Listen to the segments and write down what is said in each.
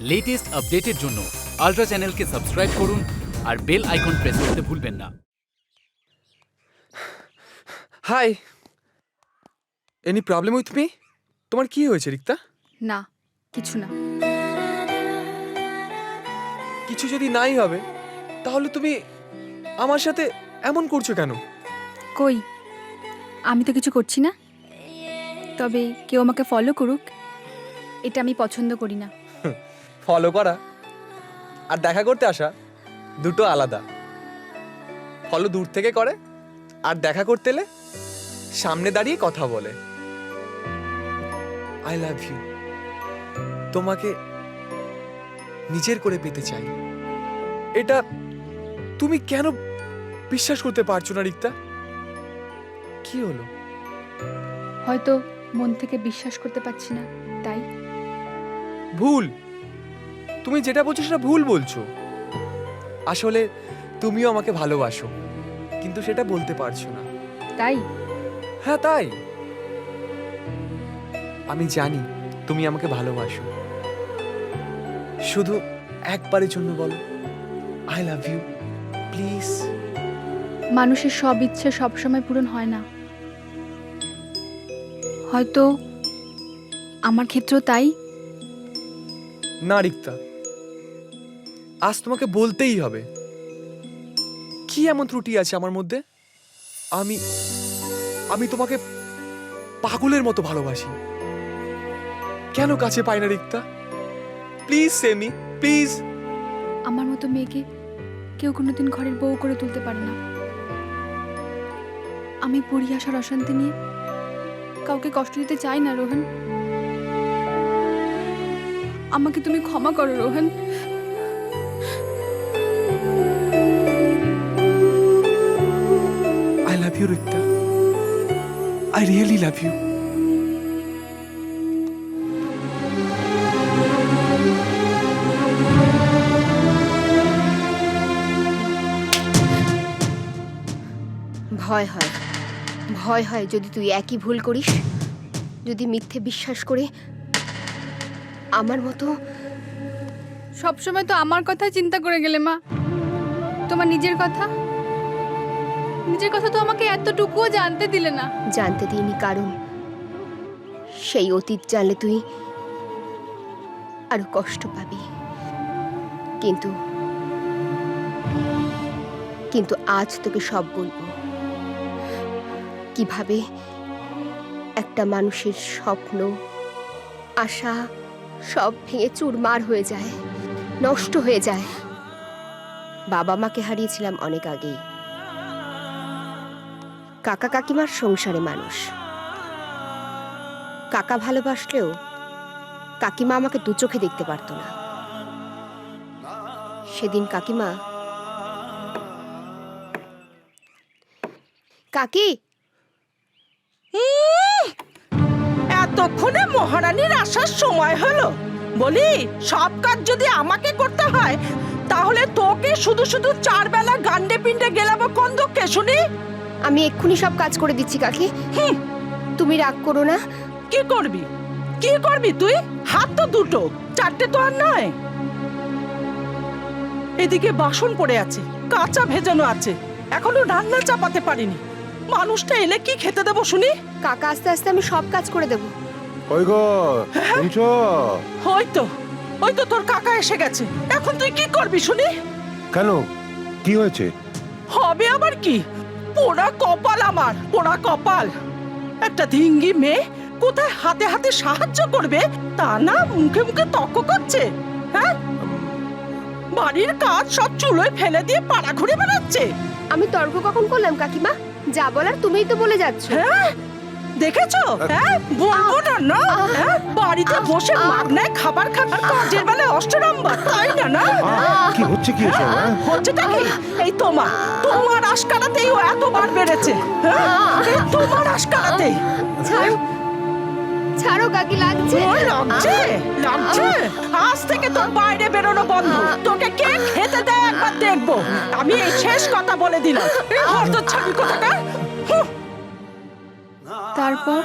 Latest আপডেটের জন্য ultra চ্যানেলকে সাবস্ক্রাইব করুন আর বেল আইকন প্রেস করতে ভুলবেন না। Hi any problem with me তোমার কি হয়েছে রিক্তা? না কিছু না। কিছু যদি নাই হবে তাহলে তুমি আমার সাথে এমন করছ কেন? কই? আমি তো কিছু করছি না। তবে কেউ আমাকে ফলো করুক এটা আমি পছন্দ করি না। ফলো করা আর দেখা করতে আসা দুটো আলাদা। ফলো দূর থেকে করে আর দেখা করতে এলে সামনে দাঁড়িয়ে কথা বলে। আই লাভ ইউ তোমাকে নিজের করে পেতে চাই। এটা তুমি কেন বিশ্বাস করতে পারছ না রিক্তা? কি হলো? হয়তো মন থেকে বিশ্বাস করতে পারছি না তাই। ভুল! তুমি যেটা বলছো সেটা ভুল বলছো। আসলে তুমিও আমাকে ভালোবাসো কিন্তু সেটা বলতে পারছ না। তাই? হ্যাঁ তাই। আমি জানি তুমি আমাকে ভালোবাসো। শুধু একবারের জন্য বলো আই লাভ ইউ প্লিজ মানুষের সব ইচ্ছে সবসময় পূরণ হয় না। হয়তো আমার ক্ষেত্রেও তাই। না রিক্তা। আজ তোমাকে বলতেই হবে। কি এমন ত্রুটি আছে আমার মধ্যে? আমি আমি তোমাকে পাগলের মতো ভালোবাসি। কেন কাছে পাই না রিক্তা? প্লিজ সেমি প্লিজ আমার মতো মেয়েকে কেউ কোনোদিন ঘরের বউ করে তুলতে পারে না। আমি পড়ি আসার অশান্তি নিয়ে কাউকে কষ্ট দিতে চাই না, রোহন। আমাকে তুমি ক্ষমা করো, Rohan. Love you Rikta I really love you ভয় হয়। ভয় হয় যদি তুই একই ভুল করিস। যদি মিথ্যে বিশ্বাস করে আমার মতো। সবসময় তো আমার কথা চিন্তা করে গেলে মা। তোমার নিজের কথা? নিজের কথা তো আমাকে এতটুকুও জানতে দিলে না। জানতে দিইনি কারণ সেই অতীত জানলে তুই আরও কষ্ট পাবি। কিন্তু কিন্তু আজ তোকে সব বলব। কীভাবে একটা মানুষের স্বপ্ন, আশা সব ভেঙে চুরমার হয়ে যায়, নষ্ট হয়ে যায়। বাবা মাকে হারিয়েছিলাম অনেক আগেই। কাকা কাকিমার সংসারে মানুষ। কাকা ভালোবাসলেও কাকিমা আমাকে দু চোখে দেখতে পারতো না। সেদিন কাকিমা কাকি! এতক্ষণে মহারানীর আসার সময় হলো। বলি, সব কাজ যদি আমাকে করতে হয়, তাহলে তোকে শুধু শুধু চার বেলা গান্ডে পিন্ডে গেলাবো কন্দককে শুনি? আমি এক্ষুনি সব কাজ করে দিচ্ছি কাকি। হুম। তুমি রাগ করো না। কি করবি? কি করবি তুই? হাত তো দুটো চারটে তো আর নয়। এদিকে বাসন পড়ে আছে কাঁচা ভেজানো আছে এখনও রান্না চাপাতে পারিনি। মানুষটা এলে কি খেতে দেবো শুনি? কাকা আস্তে আস্তে আমি সব কাজ করে দেব। ওই গো? শুনছো? ওই তো ওই তো তোর কাকা এসে গেছে। এখন তুই কি করবি শুনি? কেন? কি হয়েছে? হবে আবার কি? পোড়া কপাল আমার পোড়া কপাল। একটা ধিঙ্গি মেয়ে কোথায় হাতে হাতে সাহায্য করবে? তা না মুখে মুখে তর্ক করছে হ্যাঁ? বাড়ির কাজ সব চুলোয় ফেলে দিয়ে পাড়া ঘুরে বেড়াচ্ছে। আমি তর্ক কখন করলাম কাকিমা? যা বলার তুমিই তো বলে যাচ্ছ। হ্যাঁ দেখেছ? হ্যাঁ বলব না না হ্যাঁ? বাড়িতে বসে মাগনায় খাবার খাবার কাজের বেলায় তাই না না? কি হচ্ছে কি এসব হ্যাঁ? হচ্ছেটা কি? এই তোমার তোমার আশকারাতেই ও এতবার বেড়েছে হ্যাঁ? এই তোমার আশকারাতেই ছাড়ো ছাড়ো কাকি লাগছে। ওই লাগছে লাগছে। আজ থেকে তোর বাইরে বেরোনো বন্ধ। তোকে কে খেতে দেয় একবার দেখব। আমি এই শেষ কথা বলে দিলাম। ছাবি কথাটা তারপর?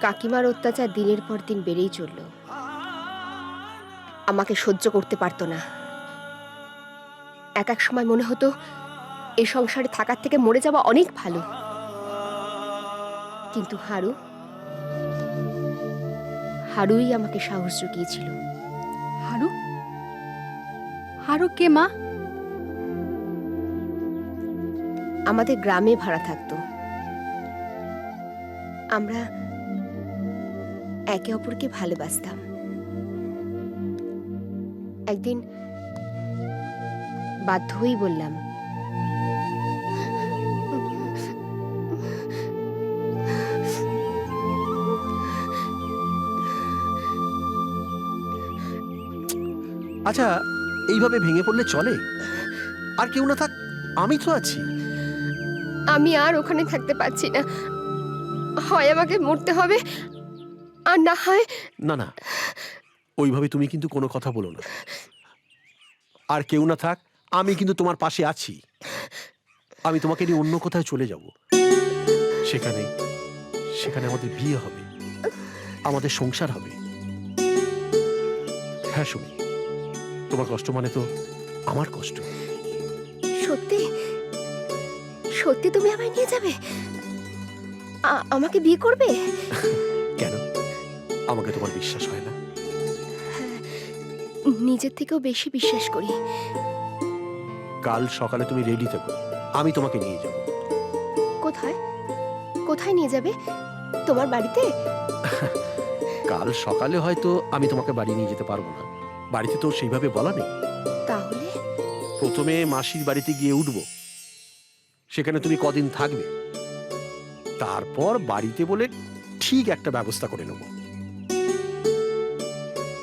কাকিমার অত্যাচার দিনের পর দিন বেড়েই চলল। আমাকে সহ্য করতে পারতো না। এক এক সময় মনে হতো এ সংসারে থাকার থেকে মরে যাওয়া অনেক ভালো। কিন্তু হারু হারুই আমাকে সাহস জুগিয়েছিল। হারু? হারু কে মা? আমাদের গ্রামে ভাড়া থাকতো। আমরা একে অপরকে ভালোবাসতাম। একদিন বাধ্য হয়েই বললাম আচ্ছা এইভাবে ভেঙে পড়লে চলে? আর কেউ না থাক আমি তো আছি। আমি আর ওখানে থাকতে পারছি না। হয় আমাকে মরতে হবে আর না হয় না না। ওইভাবে তুমি কিন্তু কোনো কথা বলো না। আর কেউ না থাক আমি কিন্তু তোমার পাশে আছি। আমি তোমাকে নিয়ে অন্য কোথায় চলে যাব। সেখানে সেখানে আমাদের বিয়ে হবে। আমাদের সংসার হবে। হ্যাঁ সুমি তোমার কষ্ট মানে তো আমার কষ্ট। সত্যি? সত্যি তুমি আমায় নিয়ে যাবে? আমাকে বিয়ে করবে? আমাকে তোমার বিশ্বাস হয় না? নিজের থেকেও বেশি বিশ্বাস করি। কাল সকালে তুমি রেডি থেকো। আমি তোমাকে নিয়ে যাব। কোথায়? কোথায় নিয়ে যাবে? তোমার বাড়িতে? কাল সকালে হয়তো আমি তোমাকে বাড়ি নিয়ে যেতে পারব না। বাড়িতে তো সেইভাবে বলা নেই। তাহলে? প্রথমে মাসির বাড়িতে গিয়ে উঠব। সেখানে তুমি কদিন থাকবে? তারপর বাড়িতে বলে ঠিক একটা ব্যবস্থা করে নেব।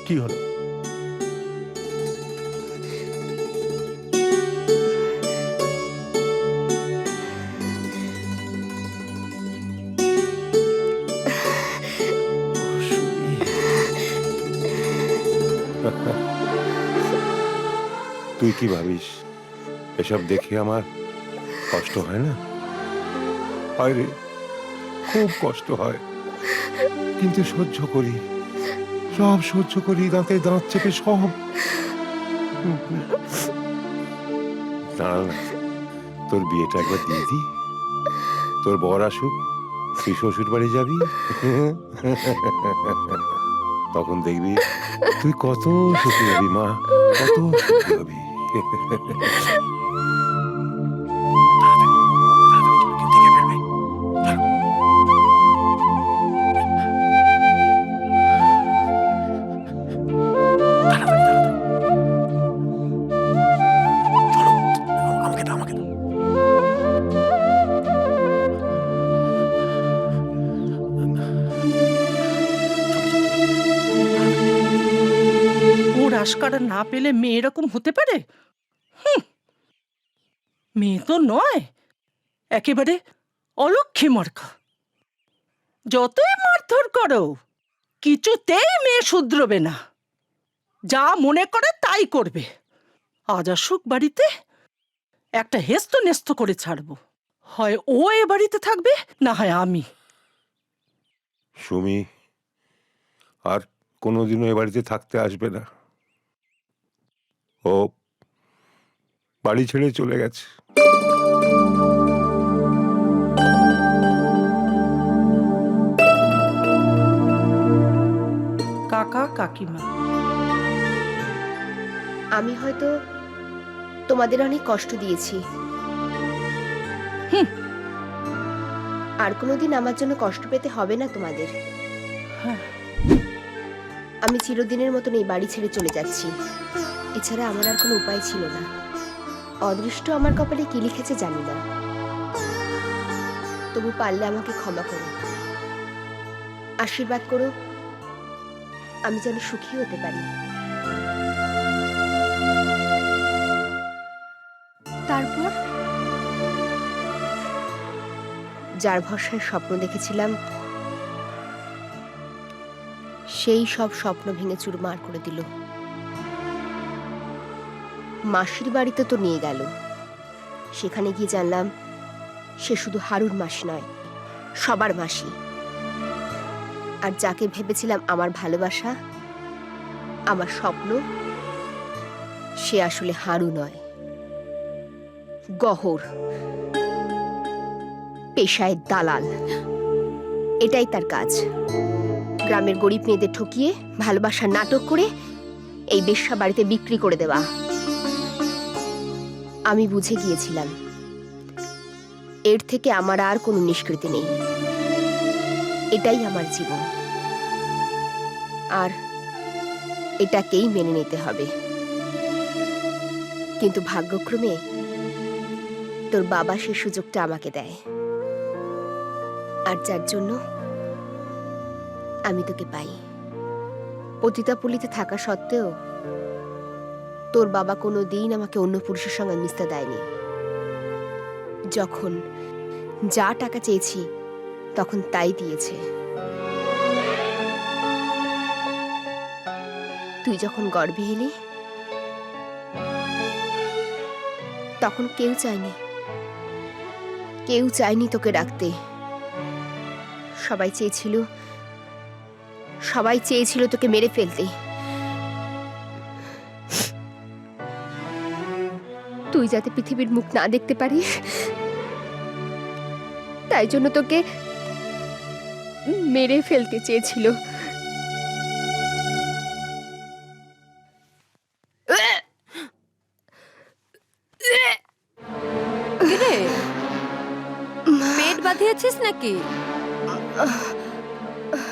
কি হলো? তুই কি ভাবিস? এসব দেখে আমার কষ্ট হয় না? হয় রে, খুব কষ্ট হয়। কিন্তু সহ্য করি। সব সহ্য করি দাঁতে দাঁত চেপে সব তোর বিয়েটা একবার দিয়ে দি তোর বর আসুক, তুই শ্বশুর বাড়ি যাবি। তখন দেখবি, তুই কত সুখী হবি মা, কত সুখী হবি। আশকারা না পেলে মেয়ে এরকম হতে পারে? হুম। মেয়ে তো নয়। একেবারে অলক্ষী মার্কা। যতই মারধর করো, কিছুতেই মেয়ে শুধরবে না। যা মনে করে তাই করবে। আজ আসুক বাড়িতে, একটা হেস্ত নেস্ত করে ছাড়বো। হয় ও এ বাড়িতে থাকবে, না হয় আমি। সুমি, আর কোনোদিনও এ বাড়িতে থাকতে আসবে না। ও বাড়ি ছেড়ে চলে গেছে। কাকা কাকিমা। আমি হয়তো তোমাদের অনেক কষ্ট দিয়েছি। আর কোনোদিন আমার জন্য কষ্ট পেতে হবে না তোমাদের। হ্যাঁ। আমি চিরদিনের মতন এই বাড়ি ছেড়ে চলে যাচ্ছি। এছাড়া আমার আর কোনো উপায় ছিল না। অদৃষ্ট আমার কপালে কি লিখেছে জানি না। তবু পারলে আমাকে ক্ষমা করো। আশীর্বাদ করো। আমি যেন সুখী হতে পারি। তারপর? যার ভরসায় স্বপ্ন দেখেছিলাম সেই সব স্বপ্ন ভেঙে চুরমার করে দিল। মাসির বাড়িতে তো নিয়ে গেল। সেখানে গিয়ে জানলাম, সে শুধু হারুর মাসি নয়, সবার মাসি। আর যাকে ভেবেছিলাম আমার ভালোবাসা, আমার স্বপ্ন, সে আসলে হারু নয়। গহর, পেশায় দালাল। এটাই তার কাজ। গ্রামের গরিব মেয়েদের ঠকিয়ে, ভালোবাসার নাটক করে, এই বেশ্যা বাড়িতে বিক্রি করে দেওয়া। আমি বুঝে গিয়েছিলাম। এর থেকে আমার আর কোনো নিষ্কৃতি নেই। এটাই আমার জীবন। আর এটাকেই মেনে নিতে হবে। কিন্তু ভাগ্যক্রমে তোর বাবা সে সুযোগটা আমাকে দেয়। আর যার জন্য আমি তোকে পাই। পতিতাপল্লিতে থাকা সত্ত্বেও তোর বাবা কোনো দিন আমাকে অন্য পুরুষের সঙ্গে মিশতে দেয়নি। যখন যা টাকা চেয়েছি, তখন তাই দিয়েছে। তুই যখন গর্ভে এলি, তখন কেউ চায়নি। কেউ চায়নি তোকে রাখতে সবাই চেয়েছিল সবাই চেয়েছিল তোকে মেরে ফেলতে। তুই যাতে পৃথিবীর মুখ না দেখতে পারিস। তাই জন্য তোকে মেরে ফেলতে চেয়েছিল। পেট বাঁধিয়েছিস নাকি?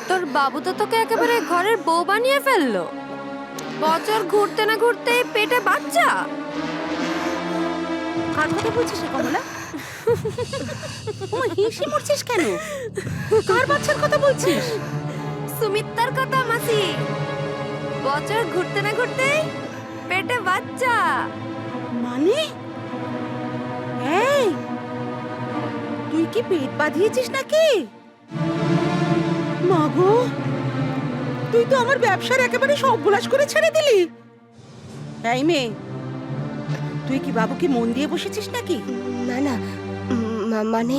তোর বাবু তো তোকে একেবারে ঘরের বউ বানিয়ে ফেলল। বছর ঘুরতে না ঘুরতে পেটে বাচ্চা। কার কথা বলছিস রে কমলা? তোমার হিংসে মরছিস কেন? কার বাচ্চার কথা বলছিস? সুমিত্রার কথা মাসি। বছর ঘুরতে না ঘুরতেই পেটে বাচ্চা। মানে? এই তুই কি পেট বাঁধিয়েছিস নাকি? মাগো তুই তো আমার ব্যবসার একেবারে সর্বনাশ করে ছেড়ে দিলি। এই মেয়ে তুই কি বাবুকে মন দিয়ে বসেছিস নাকি? না না মানে?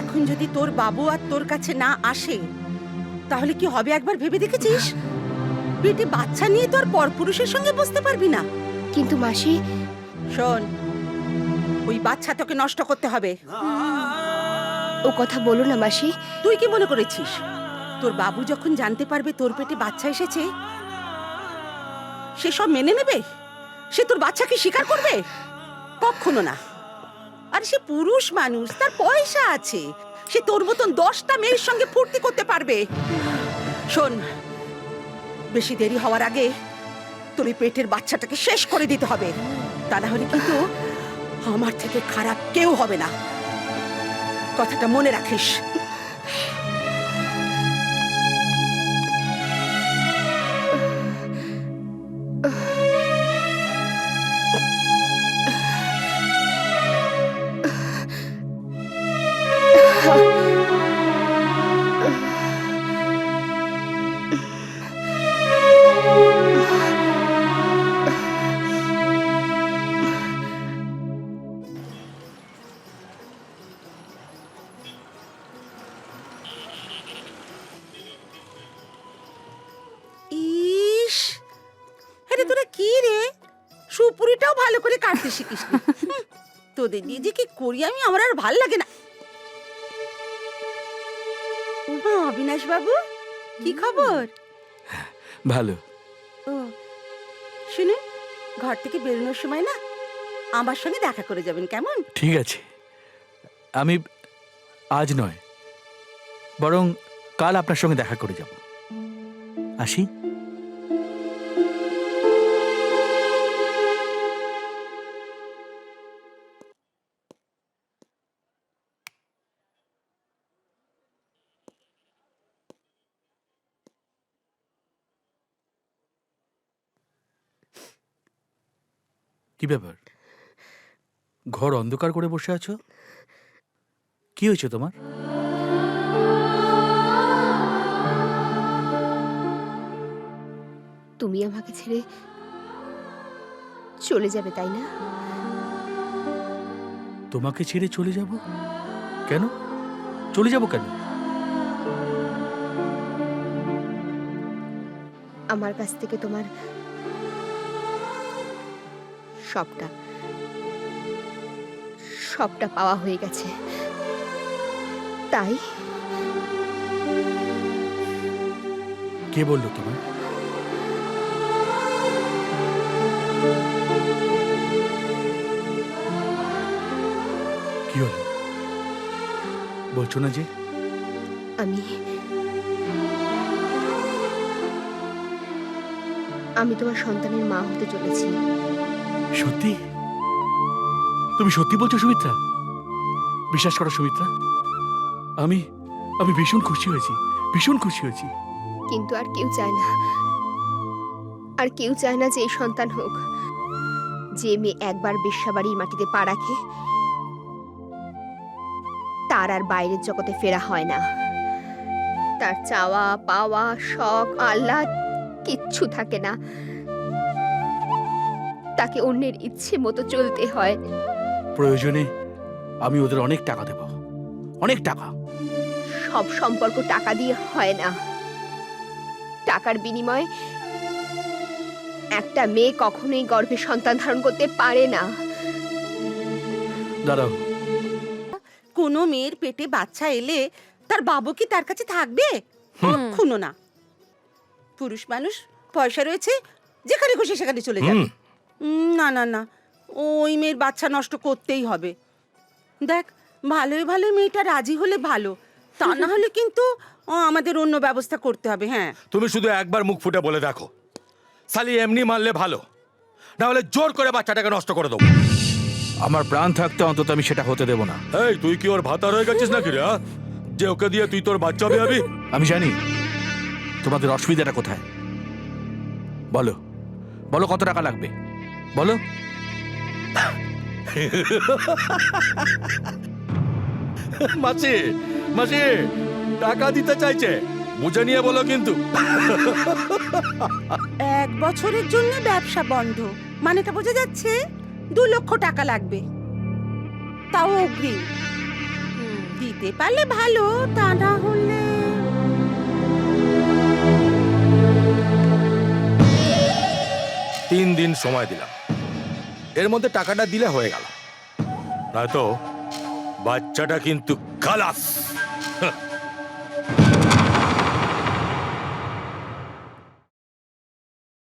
এখন যদি তোর বাবু আর তোর কাছে না আসে তাহলে কি হবে একবার ভেবে দেখেছিস? পেটে বাচ্চা নিয়ে তো আর পরপুরুষের সঙ্গে বসতে পারবি না। কিন্তু মাসি? শোন ওই বাচ্চা তোকে নষ্ট করতে হবে। ও কথা বলো না মাসি। তুই কি মনে করেছিস? তোর বাবু যখন জানতে পারবে তোর পেটে বাচ্চা এসেছে সে সব মেনে নেবে? সে তোর বাচ্চাকে স্বীকার করবে? কখনো না। আর সে পুরুষ মানুষ, তার পয়সা আছে। সে তোর মতন দশটা মেয়ের সঙ্গে ফুর্তি করতে পারবে। শোন, বেশি দেরি হওয়ার আগে তোর এই পেটের বাচ্চাটাকে শেষ করে দিতে হবে। তা না হলে কিন্তু আমার থেকে খারাপ কেউ হবে না। কথাটা মনে রাখিস। তোদের দিয়ে যে কি করি আমি আমার আর ভালো লাগে না। অবিনাশ বাবু কি খবর? ভালো। ও শুনুন ঘর থেকে বেরোনোর সময় না আমার সঙ্গে দেখা করে যাবেন কেমন? ঠিক আছে। আমি আজ নয় বরং কাল আপনার সঙ্গে দেখা করে যাব। আসি? কি ব্যাপার? ঘর অন্ধকার করে বসে আছো? কি হয়েছে তোমার? তুমি আমাকে ছেড়ে চলে যাবে তাই না? তোমাকে ছেড়ে চলে যাব? কেন? চলে যাব কেন? আমার কাছ থেকে তোমার সবটা। সবটা পাওয়া হয়ে গেছে। তাই? কে বলল তোমার কি হলো? বলছো না যে? আমি আমি তোমার সন্তানের মা হতে চলেছি। সত্যি? তুমি সত্যি বলছো সুমিত্রা? বিশ্বাস করো সুমিত্রা, আমি আমি ভীষণ খুশি হয়েছি, ভীষণ খুশি হয়েছি। কিন্তু আর কেউ চায় না, আর কেউ চায় না যে এই সন্তান হোক। যে মেয়ে একবার বেশ্যাবাড়ির মাটিতে পা রাখে, তার আর বাইরের জগতে ফেরা হয় না। তার চাওয়া পাওয়া শখ আল্লাহ কিচ্ছু থাকে না। তাকে অন্যের ইচ্ছে মতো চলতে হয়। প্রয়োজনে আমি ওদের অনেক টাকা দেব। অনেক টাকা। সব সম্পর্ক টাকা দিয়ে হয় না। টাকার বিনিময়ে একটা মেয়ে কখনোই গর্ভে সন্তান ধারণ করতে পারে না। দাঁড়াও। কোনো মেয়ের পেটে বাচ্চা এলে তার বাবু কি তার কাছে থাকবে? কখনো না। পুরুষ মানুষ পয়সা রয়েছে যেখানে খুশি সেখানে চলে যাবে। না না না। ওই মেয়ের বাচ্চা নষ্ট করতেই হবে। দেখ ভালোই ভালো মেয়েটা রাজি হলে ভালো। তা না হলে কিন্তু ও, আমাদের অন্য ব্যবস্থা করতে হবে হ্যাঁ। তুমি শুধু একবার মুখ ফুটে বলে দেখো। সালি এমনি মারলে ভালো। না হলে জোর করে বাচ্চাটাকে নষ্ট করে দেবো। আমার প্রাণ থাকতে অন্তত আমি সেটা হতে দেব না। এই তুই কি ওর ভাতা হয়ে গেছিস নাকি রে হ্যাঁ? যে ওকে দিয়ে তুই তোর বাচ্চা বিয়াবি? আমি জানি। তোমাদের অসুবিধাটা কোথায়? বলো। বলো কত টাকা লাগবে? বলো। মাসি মাসি টাকা দিতে চাইছে। বুঝে নিয়ে বলো কিন্তু। এক বছরের জন্য ব্যবসা বন্ধ। মানেটা বোঝা যাচ্ছে দু লক্ষ টাকা লাগবে। তাও অগ্রিম দিতে পারলে ভালো তা না হলে তিন দিন সময় দিলাম। এর মধ্যে টাকাটা দিলে হয়ে গেল। নয়তো বাচ্চাটা কিন্তু খালাস।